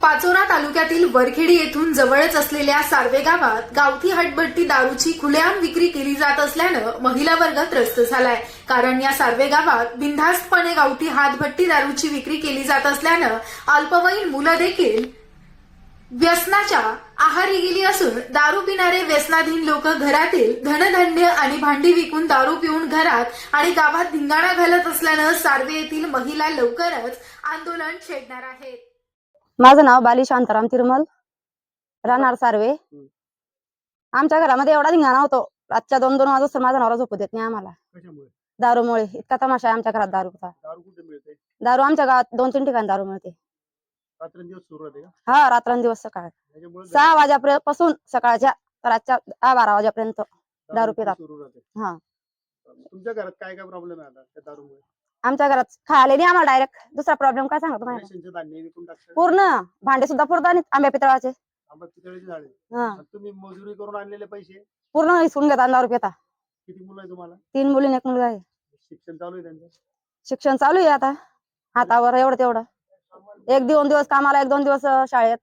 पाचोरा तालुक्यातील वरखेडी येथून जवळच असलेल्या सार्वे गावात गावठी हटबट्टी दारूची खुलेआम विक्री केली जात असल्यानं महिला वर्ग त्रस्त झालाय. कारण या सार्वे गावात बिनधास्तपणे गावठी हातभट्टी दारूची विक्री केली जात असल्यानं अल्पवयीन मुलं देखील व्यसनाच्या आहारी गेली असून दारू पिणारे व्यसनाधीन लोक घरातील धनधान्य आणि भांडी विकून दारू पिऊन घरात आणि गावात धिंगाणा घालत असल्यानं सार्वे येथील महिला लवकरच आंदोलन छेडणार आहेत. माझं नाव बाली शांताराम तिरुमल. राहणार सार्वे. आमच्या घरामध्ये एवढा धिंगाणा होतो. रातच्या दोन दोन वाजता माझा नवरा झोपू देत नाही आम्हाला. दारूमुळे. इतका तमाशा आहे आमच्या घरात दारूचा. दारू आमच्या गावात दोन तीन ठिकाणी दारू मिळते. हा रात्रंदिवस सकाळ. सहा वाजेपासून सकाळच्या रातच्या दहा बारा वाजेपर्यंत दारू पितात. हा. तुमच्या घरात काय काय प्रॉब्लेम आहे दारूमुळे? आमच्या घरात खायला नाही आम्हाला डायरेक्ट दुसरा प्रॉब्लेम काय सांगतो तुम्हाला रेशनचे धान्य विकून टाकतात. पूर्ण भांडे सुद्धा पुरतात आणि आंब्या पितळाचे. आंबा पितळेचे झाडे. हा. आणि तुम्ही मजुरी करून आणलेले पैसे? पूर्ण किती मुलं आहे तुम्हाला? तीन मुली आणि एक मुलगा आहे. शिक्षण चालू आहे त्यांचं? शिक्षण चालू आहे आता. हातावर एवढं तेवढं. एक दोन दिवस कामाला एक दोन दिवस अं, शाळेत.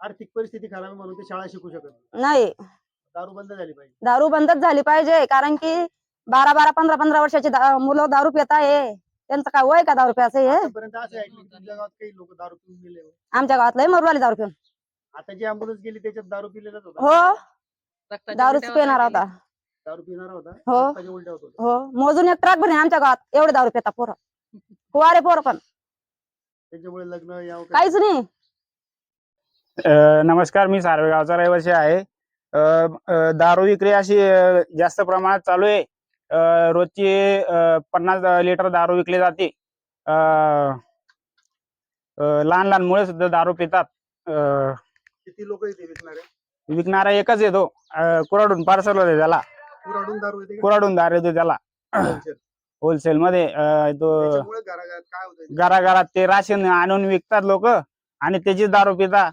आर्थिक परिस्थिती खराब आहे म्हणून ते शाळा शिकू शकत नाही. नाही. दारू बंद झाली पाहिजे. दारू बंदच झाली पाहिजे कारण की बारा बारा पंधरा पंधरा वर्षाची दा- मुलं दारू पित आहे. त्यांचं काय वय का दारू प्यायचं हे? आतापर्यंत असं ऐकलं की तुमच्या गावात काही लोक दारू पिऊन गेले होते. आमच्या गावात लय मरू आली दारू पिऊन. आता जी अँब्युलन्स गेली त्याच्यात दारू पिलेलाच होता. हो. दारूच पिणार होता. दारू पिणारा होता? हो. रक्ताच्या उलट्या होत होत्या. हो. मोजून एक ट्रक भरणे आमच्या गावात. एवढे दारू पिता पोरं. कुवारे पोरं पण. त्याच्यामुळे लग्न काहीच नाही. अ, नमस्कार मी सारवेगावचा रहिवासी आहे. अ, अ, दारू विक्री अशी अ, जास्त प्रमाणात चालू आहे. रोजची पन्नास लिटर दारू विकली जाते. लहान लहान मुळे सुद्धा दारू पितात. अ, किती लोक विकणारे? विकणारा एकच येतो. कुराडून पार्सल होते त्याला. कुराडून दारू? कुराडून दारू येतो त्याला. होलसेल मध्ये घराघरात ते राशन आणून विकतात लोक आणि त्याची दारू पिता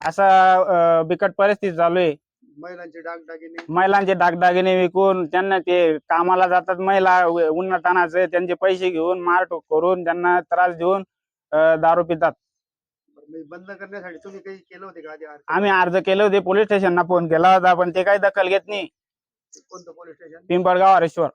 असा बिकट परिस्थिती चालू आहे. महिलांचे दागिने महिलांचे दागदागिने विकून त्यांना ते कामाला जातात. महिला उ- उन्हातानाचे त्यांचे पैसे घेऊन मारटोक करून त्यांना त्रास देऊन अं, दारू पितात. बंद करण्यासाठी तुम्ही काही केलं होते का आधी? आम्ही अर्ज केले होते पोलीस स्टेशनला फोन केला होता पण ते काही दखल घेत नाही. कोणतं पोलीस स्टेशन? पिंपळगाव हरेश्वर.